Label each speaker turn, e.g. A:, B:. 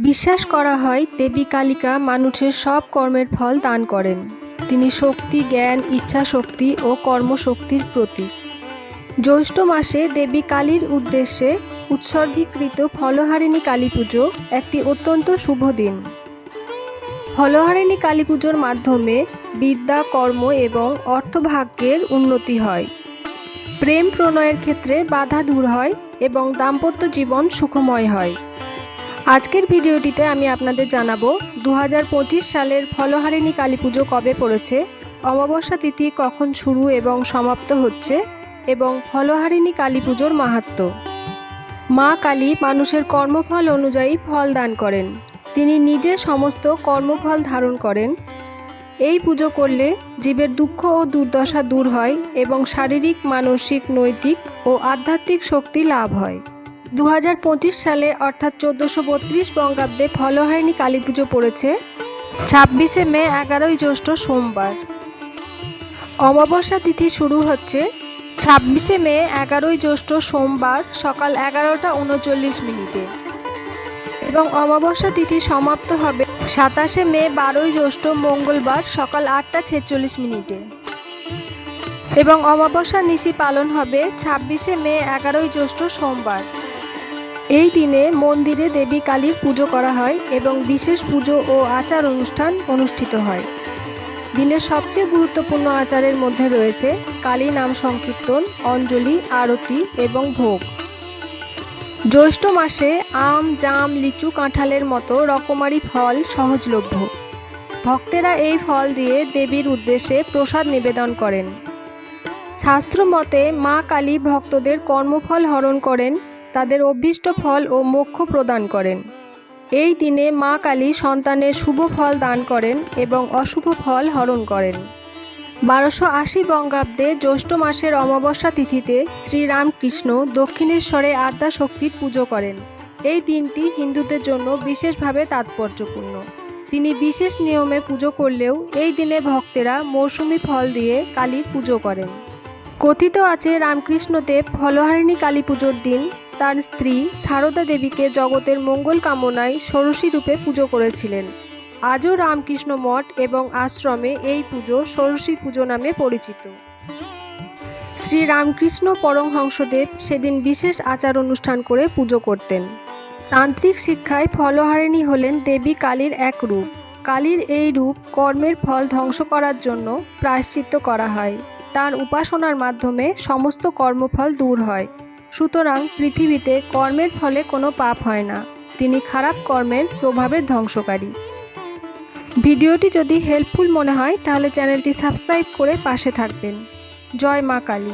A: বিশ্বাস করা হয় দেবী কালিকা মানুষের সব কর্মের ফল দান করেন। তিনি শক্তি, জ্ঞান ইচ্ছা শক্তি ও কর্মশক্তির প্রতীক। জ্যৈষ্ঠ মাসে দেবী কালীর উদ্দেশ্যে উৎসর্গীকৃত ফলহারিণী কালী পুজো একটি অত্যন্ত শুভ দিন। ফলহারিণী কালী পুজোর মাধ্যমে বিদ্যা, কর্ম এবং অর্থভাগ্যের উন্নতি হয়। প্রেম প্রণয়ের ক্ষেত্রে বাধা দূর হয় এবং দাম্পত্য জীবন সুখময় হয়। আজকের ভিডিওটিতে আমি আপনাদের জানাব দু হাজার পঁচিশ সালের ফলহারিণী কালী পুজো কবে পড়েছে, অমাবস্যা তিথি কখন শুরু এবং সমাপ্ত হচ্ছে, এবং ফলহারিণী কালী পুজোর মাহাত্ম্য মা কালী মানুষের কর্মফল অনুযায়ী ফল দান করেন। তিনি নিজে সমস্ত কর্মফল ধারণ করেন। এই পুজো করলে জীবের দুঃখ ও দুর্দশা দূর হয় এবং শারীরিক, মানসিক, নৈতিক ও আধ্যাত্মিক শক্তি লাভ হয়। দু হাজার পঁচিশ সালে, অর্থাৎ চোদ্দোশো বত্রিশ বঙ্গাব্দে ফলহারিণী কালী পুজো পড়েছে, ছাব্বিশে মে এগারোই জ্যৈষ্ঠ সোমবার। অমাবস্যা তিথি শুরু হচ্ছে ছাব্বিশে মে এগারোই জ্যৈষ্ঠ সোমবার সকাল এগারোটা উনচল্লিশ মিনিটে। এবং অমাবস্যা তিথি সমাপ্ত হবে সাতাশে মে বারোই জ্যৈষ্ঠ মঙ্গলবার সকাল আটটা ছেচল্লিশ মিনিটে। এবং অমাবস্যা নিশি পালন হবে ছাব্বিশে মে এগারোই জ্যৈষ্ঠ সোমবার। এই দিনে মন্দিরে দেবী কালীর পুজো করা হয় এবং বিশেষ পুজো ও আচার অনুষ্ঠান অনুষ্ঠিত হয়। দিনের সবচেয়ে গুরুত্বপূর্ণ আচারের মধ্যে রয়েছে কালী নাম সংকীর্তন, অঞ্জলি, আরতি এবং ভোগ। জ্যৈষ্ঠ মাসে আম, জাম, লিচু, কাঁঠালের মতো রকমারি ফল সহজলভ্য। ভক্তেরা এই ফল দিয়ে দেবীর উদ্দেশ্যে প্রসাদ নিবেদন করেন। শাস্ত্র মতে মা কালী ভক্তদের কর্মফল হরণ করেন তাদের অভীষ্ট ফল ও মোক্ষ প্রদান করেন। এই দিনে মা কালী সন্তানের শুভ ফল দান করেন এবং অশুভ ফল হরণ করেন। বারোশো আশি বঙ্গাব্দে জ্যৈষ্ঠ মাসের অমাবস্যা তিথিতে শ্রীরামকৃষ্ণ দক্ষিণেশ্বরে আদ্যা শক্তির পুজো করেন। এই দিনটি হিন্দুদের জন্য বিশেষভাবে তাৎপর্যপূর্ণ। তিনি বিশেষ নিয়মে পুজো করলেও এই দিনে ভক্তেরা মৌসুমি ফল দিয়ে কালীর পুজো করেন। কথিত আছে রামকৃষ্ণদেব ফলহারিণী কালী পুজোর দিন তার স্ত্রী সারদা দেবীকে জগতের মঙ্গল কামনায় ষোড়শী রূপে পুজো করেছিলেন। আজও রামকৃষ্ণ মঠ এবং আশ্রমে এই পুজো ষোড়শী পুজো নামে পরিচিত। শ্রী রামকৃষ্ণ পরমহংসদেব সেদিন বিশেষ আচার অনুষ্ঠান করে পুজো করতেন। তান্ত্রিক শিক্ষায় ফলহারিণী হলেন দেবী কালীর এক রূপ। কালীর এই রূপ কর্মের ফল ধ্বংস করার জন্য প্রায়শ্চিত্ত করা হয়। তার উপাসনার মাধ্যমে সমস্ত কর্মফল দূর হয়। সুতরাং পৃথিবীতে কর্মের ফলে কোনো পাপ হয় না। তিনি খারাপ কর্মের প্রভাবের ধ্বংসকারী। ভিডিওটি যদি হেল্পফুল মনে হয়, তাহলে চ্যানেলটি সাবস্ক্রাইব করে পাশে থাকবেন। জয় মা কালী।